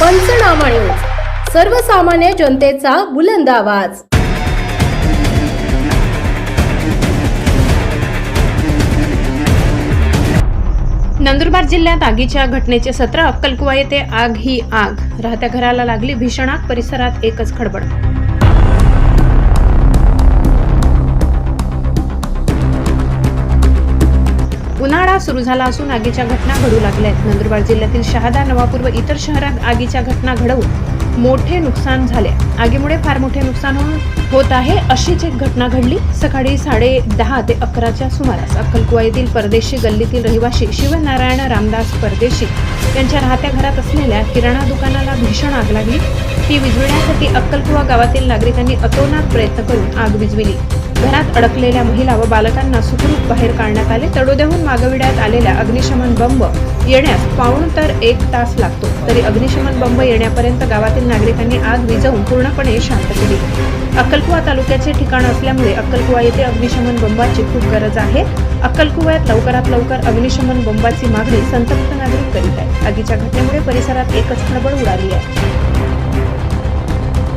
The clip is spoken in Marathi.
पंचनामा न्यूज. सर्वसामान्य जनतेचा बुलंद आवाज. नंदुरबार जिल्ह्यात आगीच्या घटनेचे सत्र अक्कलकुवा येथे आग ही आग. राहत्या घराला लागली भीषण आग परिसरात एकच खडबड. उन्हाळा सुरू झाला असून आगीच्या घटना घडू लागल्या आहेत नंदुरबार जिल्ह्यातील शहादा नवापूर व इतर शहरात आगीच्या घटना घडवून मोठे नुकसान झाले आगीमुळे फार मोठे नुकसान हो- होत आहे अशीच एक घटना घडली. सकाळी साडे दहा ते अकराच्या सुमारास अक्कलकुवा येथील परदेशी गल्लीतील रहिवाशी शिवनारायण रामदास परदेशी यांच्या राहत्या घरात असलेल्या किराणा दुकानाला भीषण आग लागली. ती विझविण्यासाठी अक्कलकुवा गावातील नागरिकांनी अतोनात प्रयत्न करून आग विझविली. घरात अडकलेल्या महिला व बालकांना सुखरूप बाहेर काढण्यात आले. तडोद्याहून मागविण्यात आलेल्या अग्निशमन बंब येण्यास पाऊण तर एक तास लागतो. तरी अग्निशमन बंब येण्यापर्यंत गावातील नागरिकांनी आग विजवून पूर्णपणे शांत केली. अक्कलकुवा तालुक्याचे ठिकाण असल्यामुळे अक्कलकुवा येथे अग्निशमन बंबाची खूप गरज आहे. अक्कलकुव्यात लवकरात लवकर अग्निशमन बंबाची मागणी संतप्त नागरिक करीत आहेत. आगीच्या घटनेमुळे परिसरात एकच खळबळ उडाली आहे.